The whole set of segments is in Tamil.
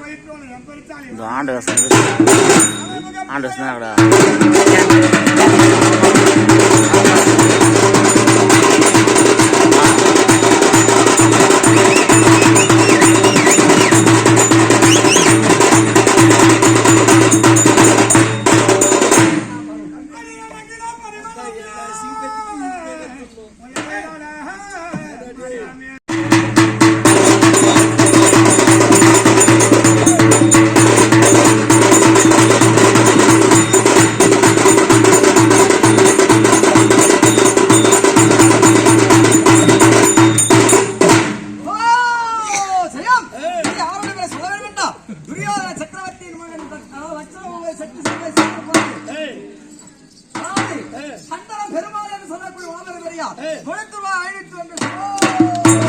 வயிற்றோடு என் பெருச்சாலி இந்த ಚಕ್ರವರ್ತಿ ಮಗನ ಭಕ್ತ ವಜ್ರ ಶಕ್ತಿ ಸಂಗ್ರಹಿಸಿರುವ பெரியா, தொண்ணூத்தி ரூபாய் ஐநூத்தி ஒன்று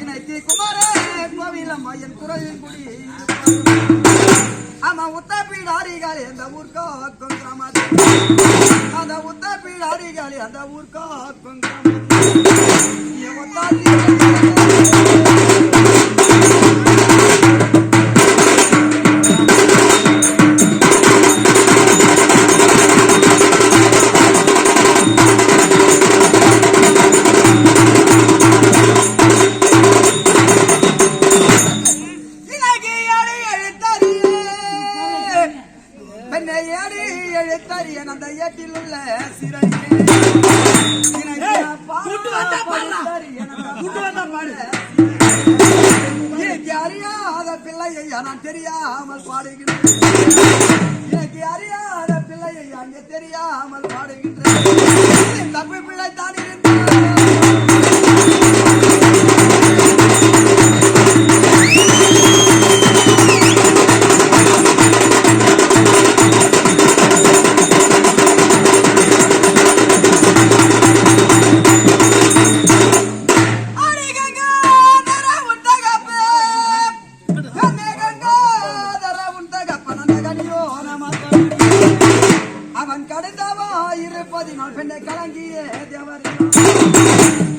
இணைக்கு குமாரே கோவிலம்மா என் குரலில் அந்த ஆமா உத்தப்பீடாரிகளே அந்த ஊர்க்காக்கும் கிராமத்தில் அந்த உத்தப்பீடாரிகளே அந்த ஊர்க்காக்கும் கிராமத்தில் பெண்ணை ஏடி எழுத்தறிய அந்த ஏட்டில் உள்ள சிறையே அறியாத பிள்ளையை நான் தெரியாமல் பாடுகின்றேன். எனக்கு அறியாத பிள்ளையை அங்கே தெரியாமல் பாடுகின்றேன். தப்பு பிள்ளை தான் இருந்தார்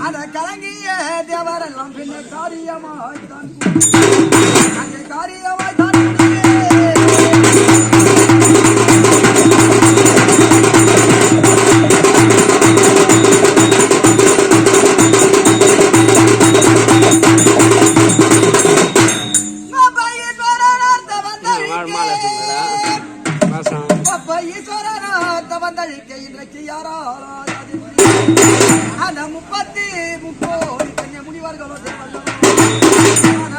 அந்த கலங்கிய தேவரெல்லாம் பெண்ணை காரியமாய் தான் அங்கே வந்தழிக்கே. இன்றைக்கு அது முப்பத்தி முக்கோடி கன்னிய முனிவர்களோ தேவர்களோ.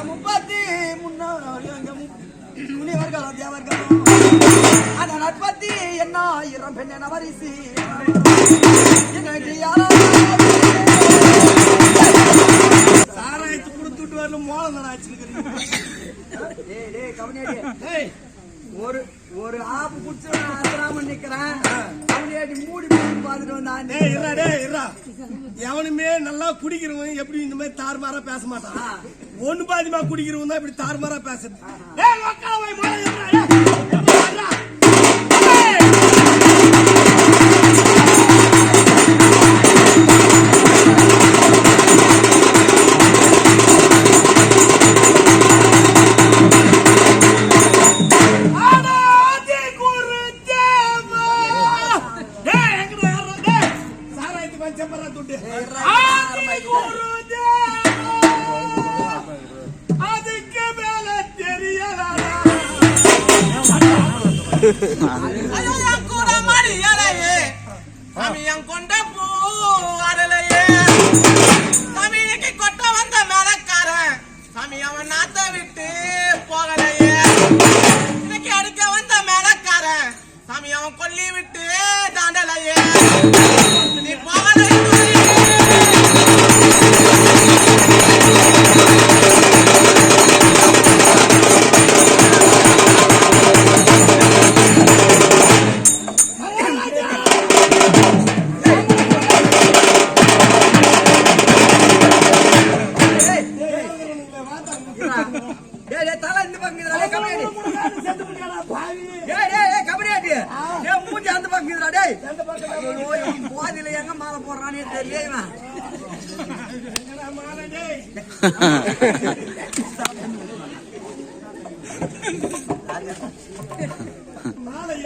முப்பத்தி முன்னோடி அங்க மு- முனிவர்களோ தேவர்களோ. நட்பத்தி எண்ணாயிரம் பெண்ணை நவரிசி இன்றைக்கு யாரால் சாராயத்து கொடுத்துட்டு வரணும் மோளம் தான் கவனியாடி. ஒரு ஒரு ஆப்பு குடிச்சு ஆசிராம நிக்கிறேன். கவனியாடி மூடி மூடி பார்த்துட்டு வந்தான் டேய் இருடா டேய் இருடா எவனுமே நல்லா குடிக்கிறவன் எப்படி இந்த மாதிரி தாறுமாறா பேச மாட்டான்? ஒண்ணு பாதிமா குடிக்கிறவன் தான் இப்படி தாறுமாறா பேசுறது ஏய் மக்கள போய் ஐயோ, என் கூட மடியலையே. சாமி, என் கொண்ட பூ அடலையே. சாமி, இன்னைக்கு கொட்ட வந்த மேலக்காரன். சாமி, அவன் நாத்த விட்டு போகலையே. இன்னைக்கு அடிக்க வந்த மேலக்காரன். சாமி, அவன் கொல்லி விட்டு தாண்டலையே போதையில எங்க மாலை போடுறானே தெரியல மாலை,